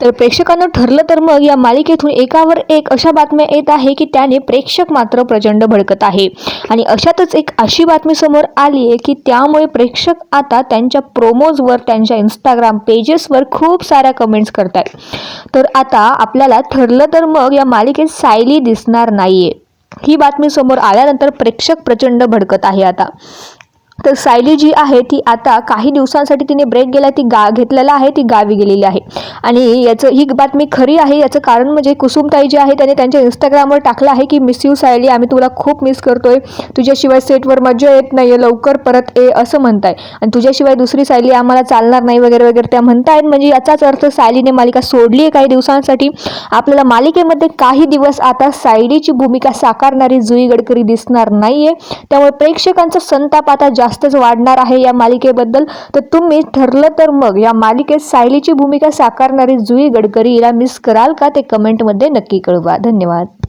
तर प्रेक्षकांना ठरलं तर मग या मालिकेतून एकावर एक अशा बातम्या येत आहे की त्याने प्रेक्षक मात्र प्रचंड भडकत आहे. आणि अशातच एक अशी बातमी समोर आली आहे की त्यामुळे प्रेक्षक आता त्यांच्या प्रोमोजवर त्यांच्या इंस्टाग्राम पेजेसवर खूप साऱ्या कमेंट्स करतायत. तर आता आपल्याला ठरलं तर मग या मालिकेत सायली दिसणार नाहीये. ही बातमी समोर आल्यानंतर प्रेक्षक प्रचंड भडकत आहे आता. तर सायली जी आहे ती आता काही दिवसांसाठी तिने ब्रेक गेला ती गा घेतलेला आहे ती गावी गेलेली आहे. आणि याचं ही बातमी खरी आहे याचं कारण म्हणजे कुसुमताई जी आहे त्याने त्यांच्या इंस्टाग्रामवर टाकलं आहे की मिस यू सायली आम्ही तुला खूप मिस करतोय. तुझ्याशिवाय सेटवर मजा येत नाही आहे लवकर परत ये असं म्हणताय. आणि तुझ्याशिवाय दुसरी सायली आम्हाला चालणार नाही वगैरे वगैरे त्या म्हणतायत. म्हणजे याचाच अर्थ सायलीने मालिका सोडली आहे काही दिवसांसाठी. आपल्याला मालिकेमध्ये काही दिवस आता सायलीची भूमिका साकारणारी जुई गडकरी दिसणार नाहीये. त्यामुळे प्रेक्षकांचा संताप आता जास्तच वाढणार आहे या मालिकेबद्दल. तर तुम्ही ठरलं तर मग या मालिकेत सायलीची भूमिका साकार साकारणारी जुई गडकरी हिला मिस कराल का ते कमेंटमध्ये नक्की कळवा. धन्यवाद.